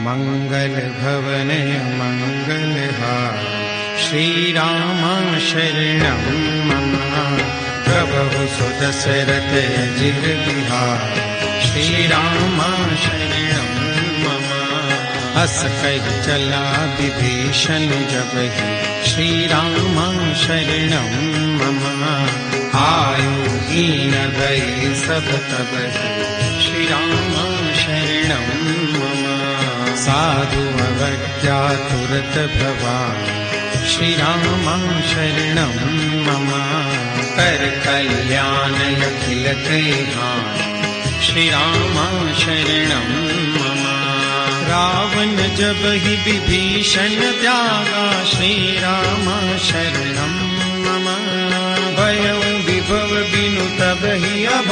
मङ्गल भवनय मङ्गलहार श्रीरामा शरणं मम प्रभु सुदशरथ जिर विहार श्रीरामा शरणं मम जब ही श्रीरामा शरणं मम आयु हीन गए सब तब ही श्रीरामा साधु अवज्ञा तुरत भवान्। श्रीरामा शरणं मम। कर कल्याण अखिल कैहान् श्रीरामा शरणं मम। रावण जब हि विभीषण त्यागा श्रीरामा शरणं मम। भयं विभव बिनु तब हि शरणं